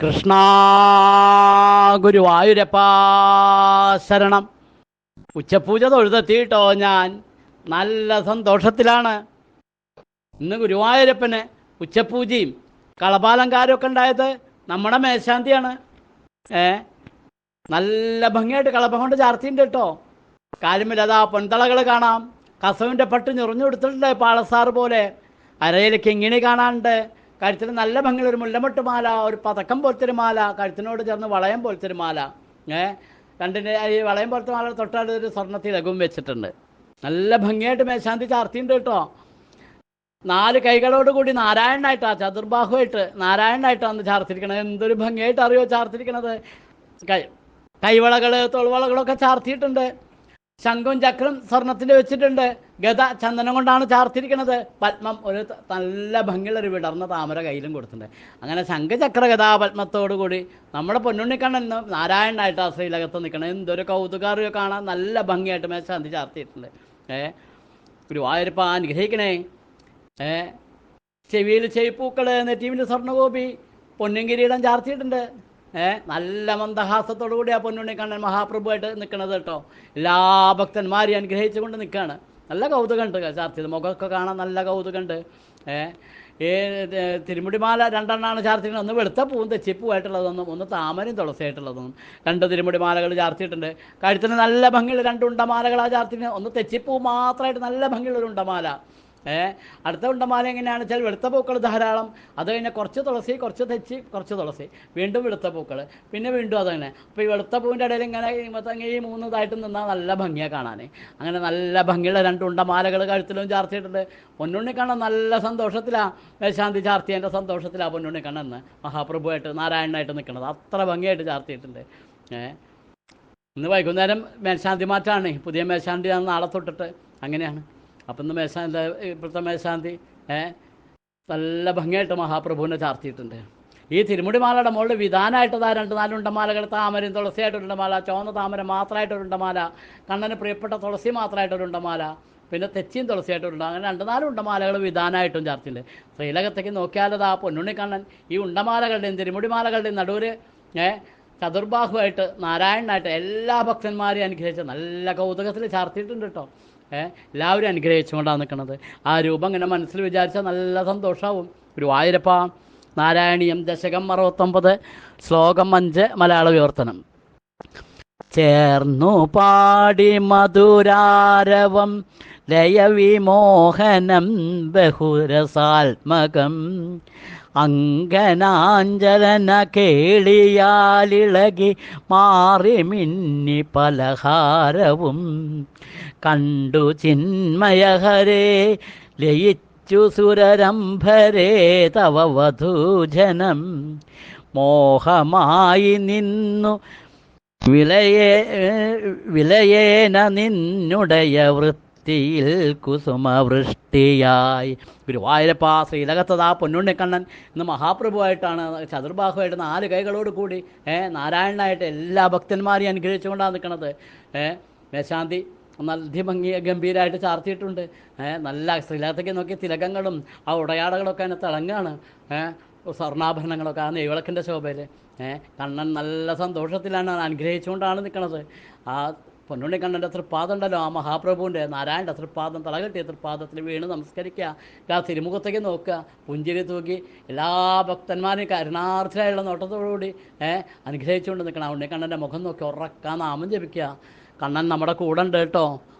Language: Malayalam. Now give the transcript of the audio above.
കൃഷ്ണ ഗുരുവായൂരപ്പാശരണം ഉച്ചപൂജ തൊഴുതെത്തിയിട്ടോ ഞാൻ. നല്ല സന്തോഷത്തിലാണ്. ഇന്ന് ഗുരുവായൂരപ്പന് ഉച്ചപൂജയും കളപാലങ്കാരമൊക്കെ ഉണ്ടായത് നമ്മുടെ മേശാന്തിയാണ്. ഏ? നല്ല ഭംഗിയായിട്ട് കളപ്പ കൊണ്ട് ചാർത്തിയുണ്ട് കേട്ടോ. കാര്യമില്ലതാ പൊൻതളകൾ കാണാം. കസവിന്റെ പട്ട് ഞൊറിഞ്ഞു കൊടുത്തിട്ടുണ്ട് പാളസാറ് പോലെ. അരയിൽ കിങ്ങിണി കാണാനുണ്ട് കഴുത്തിന് നല്ല ഭംഗിയുള്ള ഒരു മുല്ലമൊട്ട് മാല ഒരു പതക്കം പോലത്തെ മാല കഴുത്തിനോട് ചേർന്ന് വളയം പോലത്തെ മാല. ഏ? രണ്ടിന്റെ ഈ വളയം പോലത്തെ മാല തൊട്ടടുത്ത് ഒരു സ്വർണത്തിൽ ലഘുവും വെച്ചിട്ടുണ്ട്. നല്ല ഭംഗിയായിട്ട് മേശാന്തി ചാർത്തിയുണ്ട് കേട്ടോ. നാല് കൈകളോട് കൂടി നാരായണനായിട്ടാ ചതുർബാഹുവായിട്ട് നാരായണനായിട്ടാണ് ചാർത്തിരിക്കണത്. എന്തൊരു ഭംഗിയായിട്ട് അറിയോ ചാർത്തിരിക്കണത്? കൈ കൈവളകൾ തൊൾവളകളൊക്കെ ചാർത്തിയിട്ടുണ്ട്. ശംഖും ചക്രം സ്വർണത്തിൽ വെച്ചിട്ടുണ്ട്. ഗത ചന്ദനം കൊണ്ടാണ് ചാർത്തിരിക്കുന്നത്. പത്മം ഒരു നല്ല ഭംഗിയുള്ള ഒരു വിടർന്ന താമര കയ്യിലും കൊടുത്തിട്ടുണ്ട്. അങ്ങനെ ശംഖചക്ര ഗതാ പത്മത്തോടു കൂടി നമ്മുടെ പൊന്നുണ്ണിക്കണ്ണൻ നാരായണനായിട്ട് ആ ശ്രീലകത്ത് നിൽക്കണം. എന്തൊരു കൗതുകാറിയോ കാണാൻ നല്ല ഭംഗിയായിട്ട് മേശാന്തി ചാർത്തിയിട്ടുണ്ട്. ഏ? ഗുരുവായൂരപ്പ അനുഗ്രഹിക്കണേ. ഏ? ചെവിയിൽ ചെവിപ്പൂക്കൾ നെറ്റീവിന്റെ സ്വർണഗോപി പൊന്നും കിരീടം ചാർത്തിയിട്ടുണ്ട്. നല്ല മന്ദഹാസത്തോടു കൂടി ആ പൊന്നുണ്ണി കണ്ണൻ മഹാപ്രഭുവായിട്ട് നിൽക്കണത് കേട്ടോ. എല്ലാ ഭക്തന്മാരെയും അനുഗ്രഹിച്ചുകൊണ്ട് നിൽക്കുകയാണ് നല്ല കൗതുകമുണ്ട് ചാർത്തി മുഖമൊക്കെ കാണാൻ നല്ല കൗതുകമുണ്ട് ഏ? തിരുമുടിമാല രണ്ടെണ്ണമാണ് ചാർത്തിക്കുന്നത് ഒന്ന് വെളുത്ത പൂവും തെച്ചിപ്പൂവായിട്ടുള്ളതൊന്നും ഒന്ന് താമരയും തുളസിയായിട്ടുള്ളതൊന്നും. രണ്ട് തിരുമുടിമാലകൾ ചാർത്തിയിട്ടുണ്ട്. കഴുത്തിന് നല്ല ഭംഗിയുള്ള രണ്ട് ഉണ്ടമാലകളാണ് ചാർത്തിന് ഒന്ന് തെച്ചിപ്പൂ മാത്രമായിട്ട് നല്ല ഭംഗിയുള്ള ഒരു ഉണ്ടമാല. അടുത്ത ഉണ്ടമാല എങ്ങനെയാണ് വെച്ചാൽ വെളുത്ത പൂക്കൾ ധാരാളം അത് കഴിഞ്ഞാൽ കുറച്ച് തുളസി കുറച്ച് തെച്ചി കുറച്ച് തുളസി. വീണ്ടും വെളുത്ത പൂക്കൾ പിന്നെ വീണ്ടും അത് തന്നെ. അപ്പോൾ ഈ വെളുത്ത പൂവിന്റെ ഇടയിൽ ഇങ്ങനെ ഈ മൊത്തം ഈ മൂന്ന് ഇതായിട്ട് നിന്നാൽ നല്ല ഭംഗിയാണ് കാണാൻ അങ്ങനെ നല്ല ഭംഗിയുള്ള രണ്ട് ഉണ്ടമാലകൾ കഴുത്തിലും ചാർത്തിയിട്ടുണ്ട്. പൊന്നുണ്ണി കാണാൻ നല്ല സന്തോഷത്തിലാണ് മേശാന്തി ചാർത്തിയതിന്റെ സന്തോഷത്തിലാണ് പൊന്നുണ്ണി കണ്ണെന്ന് മഹാപ്രഭുവായിട്ട് നാരായണനായിട്ട് നിൽക്കുന്നത് അത്ര ഭംഗിയായിട്ട് ചാർത്തിയിട്ടുണ്ട്. ഏഹ് ഇന്ന് വൈകുന്നേരം മേശാന്തി മാറ്റാണ്. പുതിയ മേൽശാന്തിയാണ് നാളെ തൊട്ടിട്ട്. അങ്ങനെയാണ്. അപ്പം ഇന്ന് മേശാന്തി ഇപ്പോഴത്തെ മേശാന്തി നല്ല ഭംഗിയായിട്ട് മഹാപ്രഭുവിനെ ചാർത്തിയിട്ടുണ്ട്. ഈ തിരുമുടിമാലയുടെ മുകളിൽ വിധാനമായിട്ടതാ രണ്ട് നാല് ഉണ്ടമാലകൾ താമരയും തുളസിയായിട്ടൊരു ഉണ്ടമാല ചുവന്ന താമര മാത്രമായിട്ടൊരു ഉണ്ടമാല കണ്ണന് പ്രിയപ്പെട്ട തുളസി മാത്രമായിട്ടൊരു ഉണ്ടമാല പിന്നെ തെച്ചിയും തുളസിയായിട്ടുണ്ട് അങ്ങനെ രണ്ട് നാല് ഉണ്ടമാലകൾ വിധാനമായിട്ടും ചാർത്തിയിട്ടുണ്ട്. ശ്രീലകത്തേക്ക് നോക്കിയാലത് ആ പൊന്നുണ്ണി കണ്ണൻ ഈ ഉണ്ടമാലകളുടെയും തിരുമുടിമാലകളുടെയും നടുവിൽ ചതുർബാഹുവായിട്ട് നാരായണനായിട്ട് എല്ലാ ഭക്തന്മാരെയും അനുഗ്രഹിച്ച് നല്ല കൗതുകത്തിൽ ചാർത്തിയിട്ടുണ്ട് കേട്ടോ. എല്ലാവരും അനുഗ്രഹിച്ചുകൊണ്ടാണ് നിൽക്കുന്നത് ആ രൂപം ഇങ്ങനെ മനസ്സിൽ വിചാരിച്ചാൽ നല്ല സന്തോഷമാവും ഗുരുവായൂരപ്പ നാരായണീയം ദശകം അറുപത്തൊമ്പത് ശ്ലോകം അഞ്ച് മലയാള വിവർത്തനം. ചേർന്നു പാടി മധുരാരവം ലയവിമോഹനം ബഹുരസാത്മകം. അങ്കനാഞ്ചലന കേളിയാലിളകി മാറി മിന്നി പലഹാരവും. കണ്ടു ചിന്മയഹരേ ലയിച്ചു സുരരംഭരേ തവ വധൂജനം. മോഹമായി നിന്നു വിലയേ വിലയേന നിന്നുടയ വൃത്തിയിൽ കുസുമവൃഷ്ടിയായി. ഗുരുവായൂരപ്പ ശ്രീലകത്തതാ പൊന്നുണ്ണിക്കണ്ണൻ. ഇന്ന് മഹാപ്രഭുവായിട്ടാണ് ചതുർബാഹുവായിട്ട് നാല് കൈകളോട് കൂടി ഏ നാരായണനായിട്ട് എല്ലാ ഭക്തന്മാരെയും അനുഗ്രഹിച്ചുകൊണ്ടാണ് നിൽക്കുന്നത് ഏ മേശാന്തി നല്ല ഭംഗി ഗംഭീരമായിട്ട് ചാർത്തിയിട്ടുണ്ട്. നല്ല ശ്രീലകത്തേക്ക് നോക്കി തിലകങ്ങളും ആ ഉടയാടകളൊക്കെ അതിനെ തിളങ്ങാണ് സ്വർണാഭരണങ്ങളൊക്കെ ആ നെയ്വിളക്കിന്റെ ശോഭയിൽ കണ്ണൻ നല്ല സന്തോഷത്തിലാണ് അനുഗ്രഹിച്ചുകൊണ്ടാണ് നിൽക്കുന്നത് ആ പൊന്നുണ്ണി കണ്ണന്റെ തൃപ്പാദം ഉണ്ടല്ലോ ആ മഹാപ്രഭുവിന്റെ നാരായണന്റെ തൃപ്പാദം തലകെട്ടിയ തൃപ്പാദത്തിൽ വീണ് നമസ്കരിക്കുക. ആ തിരുമുഖത്തേക്ക് നോക്കുക. പുഞ്ചിരി തൂക്കി എല്ലാ ഭക്തന്മാരെയും കരുണാർത്ഥരായുള്ള നോട്ടത്തോടുകൂടി ഏഹ് അനുഗ്രഹിച്ചുകൊണ്ട് നിൽക്കണം. ഉണ്ണിക്കണ്ണന്റെ മുഖം നോക്കി ഉറക്കാൻ നാമം ജപിക്കുക. കണ്ണൻ നമ്മുടെ കൂടെ ഉണ്ട് കേട്ടോ.